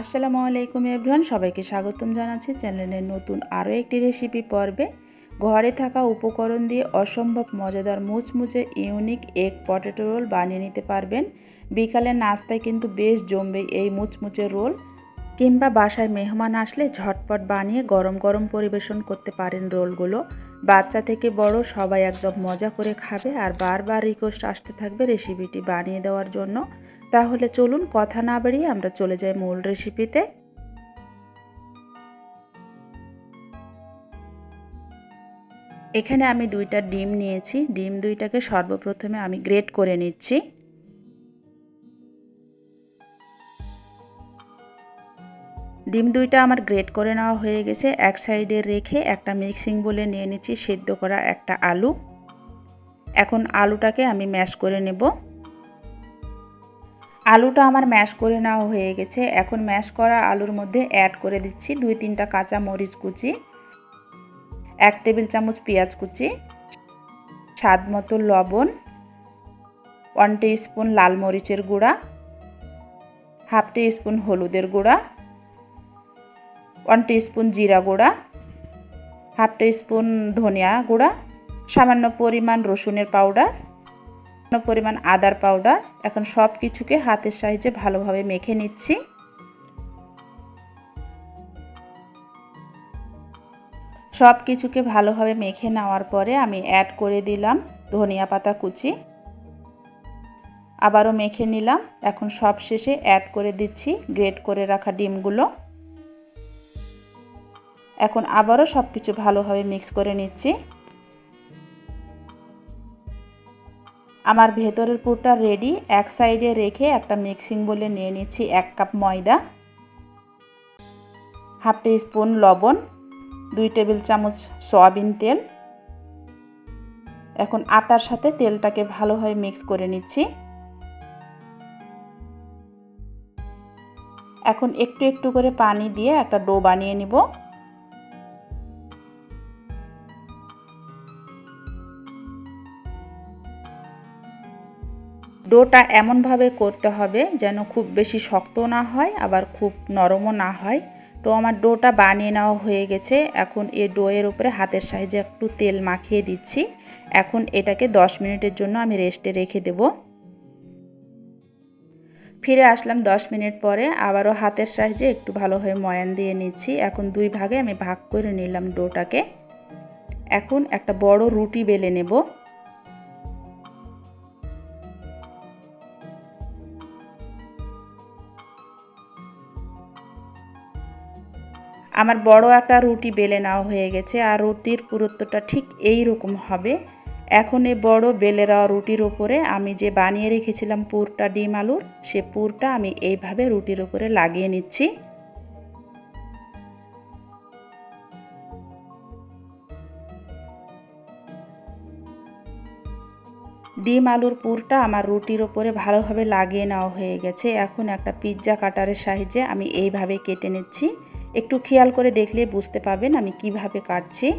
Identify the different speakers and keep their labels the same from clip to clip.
Speaker 1: আসসালামু আলাইকুম এভরিওয়ান, সবাইকে স্বাগতম জানাচ্ছি চ্যানেলের নতুন আরও একটি রেসিপি পর্বে। ঘরে থাকা উপকরণ দিয়ে অসম্ভব মজাদার মুচমুচে ইউনিক এগ পটেটো রোল বানিয়ে নিতে পারবেন। বিকালের নাস্তায় কিন্তু বেশ জমবে এই মুচমুচে রোল। কিংবা বাসায় মেহমান আসলে ঝটপট বানিয়ে গরম গরম পরিবেশন করতে পারেন রোলগুলো। বাচ্চা থেকে বড় সবাই একদম মজা করে খাবে আর বারবার রিকোয়েস্ট আসতে থাকবে রেসিপিটি বানিয়ে দেওয়ার জন্য। তাহলে চলুন কথা না বাড়িয়ে আমরা চলে যাই মূল রেসিপিতে এখানে আমি দুইটা ডিম নিয়েছি। ডিম দুইটাকে সর্বপ্রথমে আমি গ্রেট করে নিচ্ছি। ডিম দুইটা আমার গ্রেট করে নেওয়া হয়ে গেছে। এক সাইডে রেখে একটা মিক্সিং বলে নিয়ে নিচ্ছি। সেদ্ধ করা একটা আলু। এখন আলুটাকে আমি ম্যাশ করে নেব। আলুটা আমার ম্যাশ করে নেওয়া হয়ে গেছে। এখন ম্যাশ করা আলুর মধ্যে অ্যাড করে দিচ্ছি দুই তিনটা কাঁচা মরিচ কুচি, এক টেবিল চামচ পেঁয়াজ কুচি, স্বাদ মতো লবণ ওয়ান স্পুন লাল মরিচের গুঁড়া হাফ স্পুন হলুদের গুঁড়া ওয়ান স্পুন জিরা গুঁড়া হাফ স্পুন ধনিয়া গুঁড়া, সামান্য পরিমাণ রসুনের পাউডার পরিমাণ আদার পাউডার এখন সব কিছুকে হাতের সাহায্যে ভালোভাবে মেখে নিচ্ছি। সব কিছুকে ভালোভাবে মেখে নেওয়ার পরে আমি অ্যাড করে দিলাম ধনিয়া পাতা কুচি। আবারও মেখে নিলাম, এখন সব শেষে অ্যাড করে দিচ্ছি গ্রেট করে রাখা ডিমগুলো। এখন আবারও সব কিছু ভালোভাবে মিক্স করে নিচ্ছি। আমার ভেতরের পুরটা রেডি এক সাইডে রেখে একটা মিক্সিং বলে নিয়ে নিচ্ছি এক কাপ ময়দা হাফ টি স্পুন লবণ, দুই টেবিল চামচ সয়াবিন তেল। এখন আটার সাথে তেলটাকে ভালোভাবে মিক্স করে নিচ্ছি। এখন একটু একটু করে পানি দিয়ে একটা ডো বানিয়ে নিব। ডোটা এমনভাবে করতে হবে যেন খুব বেশি শক্ত না হয়, আবার খুব নরমও না হয়। তো আমার ডোটা বানিয়ে নেওয়া হয়ে গেছে। এখন এই ডোয়ের উপরে হাতের সাহায্যে একটু তেল মাখিয়ে দিচ্ছি। এখন এটাকে 10 মিনিটের জন্য আমি রেস্টে রেখে দেব। ফিরে আসলাম 10 মিনিট পরে, আবারও হাতের সাহায্যে একটু ভালোভাবে ময়ান দিয়ে নিচ্ছি। এখন দুই ভাগে আমি ভাগ করে নিলাম ডোটাকে। এখন একটা বড় রুটি বেলে নেব। আমার বড় একটা রুটি বেলে নেওয়া হয়ে গেছে আর রুটির পুরুত্বটা ঠিক এই রকম হবে। এখন এই বড় বেলে দেওয়া রুটির উপরে আমি যে বানিয়ে রেখেছিলাম পুরটা, ডিম আলুর, সে পুরটা আমি এইভাবে রুটির উপরে লাগিয়ে নিচ্ছি। ডিম আলুর পুরটা আমার রুটির ওপরে ভালোভাবে লাগিয়ে নেওয়া হয়ে গেছে। এখন একটা পিৎজা কাটারের সাহায্যে আমি এইভাবে কেটে নিচ্ছি। একটু খেয়াল করে দেখলে বুঝতে পাবেন আমি কীভাবে কাটছি।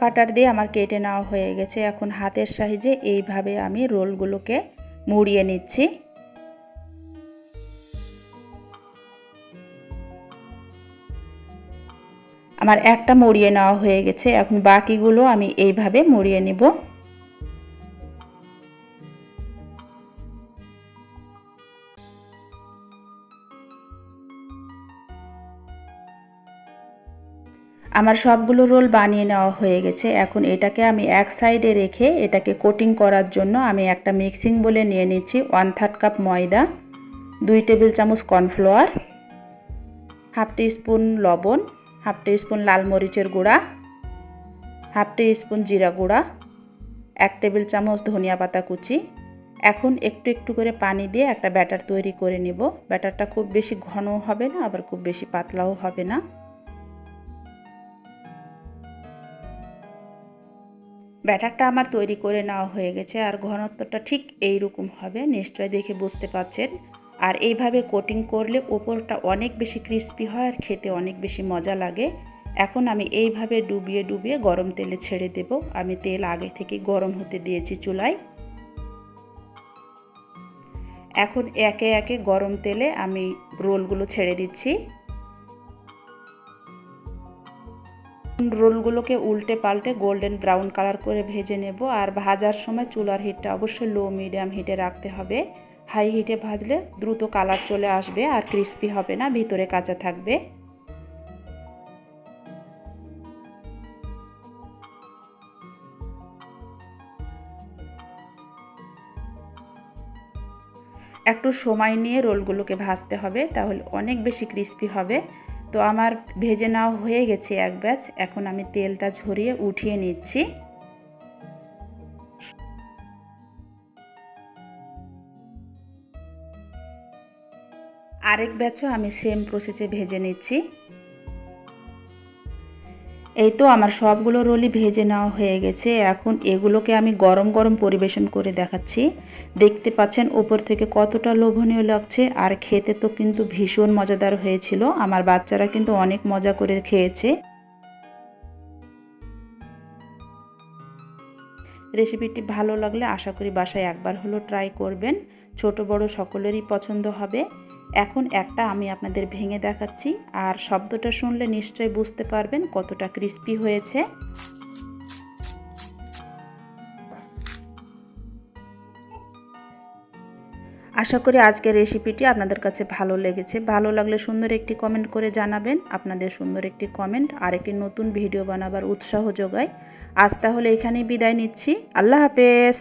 Speaker 1: কাটার দিয়ে আমার কেটে নেওয়া হয়ে গেছে। এখন হাতের সাহায্যে এইভাবে আমি রোলগুলোকে মুড়িয়ে নিচ্ছি। আমার একটা মুড়িয়ে নেওয়া হয়ে গেছে। এখন বাকিগুলো আমি এইভাবে মুড়িয়ে নিব। আমার সবগুলো রোল বানিয়ে নেওয়া হয়ে গেছে। এখন এটাকে আমি এক সাইডে রেখে এটাকে কোটিং করার জন্য আমি একটা মিক্সিং বলে নিয়ে নিচ্ছি। ওয়ান থার্ড কাপ ময়দা, দুই টেবিল চামচ কর্নফ্লাওয়ার, হাফ টি স্পুন লবণ, হাফ টি স্পুন লাল মরিচের গুঁড়া, হাফ টি স্পুন জিরা গুঁড়া, এক টেবিল চামচ ধনিয়া পাতা কুচি। এখন একটু একটু করে পানি দিয়ে একটা ব্যাটার তৈরি করে নিব। ব্যাটারটা খুব বেশি ঘনও হবে না, আবার খুব বেশি পাতলাও হবে না। ব্যাটারটা আমার তৈরি করে নেওয়া হয়ে গেছে আর ঘনত্বটা ঠিক এই রকম হবে, নিশ্চয় দেখে বুঝতে পারছেন। আর এইভাবে কোটিং করলে ওপরটা অনেক বেশি ক্রিস্পি হয় আর খেতে অনেক বেশি মজা লাগে। এখন আমি এইভাবে ডুবিয়ে ডুবিয়ে গরম তেলে ছেড়ে দেব। আমি তেল আগে থেকে গরম হতে দিয়েছি চুলায়। এখন একে একে গরম তেলে আমি রোলগুলো ছেড়ে দিচ্ছি। রোলগুলোকে উল্টে পাল্টে গোল্ডেন ব্রাউন কালার করে ভেজে নেব আর ভাজার সময় চুলার হিটটা অবশ্যই লো মিডিয়াম হিটে রাখতে হবে। হাই হিটে ভাজলে দ্রুত কালার চলে আসবে আর ক্রিস্পি হবে না, ভিতরে কাঁচা থাকবে। একটু সময় নিয়ে রোলগুলোকে ভাজতে হবে, তাহলে অনেক বেশি ক্রিস্পি হবে। তো আমার ভেজে নেওয়া হয়ে গেছে এক ব্যাচ। এখন আমি তেলটা ঝরিয়ে উঠিয়ে নিচ্ছি। আরেক ব্যাচও আমি সেম প্রসেসে ভেজে নিচ্ছি। এই তো আমার সবগুলো রোলই ভেজে নেওয়া হয়ে গেছে। এখন এগুলোকে আমি গরম গরম পরিবেশন করে দেখাচ্ছি। দেখতে পাচ্ছেন উপর থেকে কতটা লোভনীয় লাগছে। আর খেতে তো কিন্তু ভীষণ মজাদার হয়েছিল। আমার বাচ্চারা কিন্তু অনেক মজা করে খেয়েছে। রেসিপিটি ভালো লাগলে আশা করি বাসায় একবার হলো ট্রাই করবেন। ছোট বড় সকলেরই পছন্দ হবে। এখন একটা আমি আপনাদের ভেঙে দেখাচ্ছি আর শব্দটা শুনলে নিশ্চয়ই বুঝতে পারবেন কতটা ক্রিস্পি হয়েছে। আশা করি আজকের রেসিপিটি আপনাদের কাছে ভালো লেগেছে। ভালো লাগলে সুন্দর একটি কমেন্ট করে জানাবেন। আপনাদের সুন্দর একটি কমেন্ট আর একটি নতুন ভিডিও বানাবার উৎসাহ যোগায়। আজ তাহলে এখানেই বিদায় নিচ্ছি। আল্লাহ হাফেজ!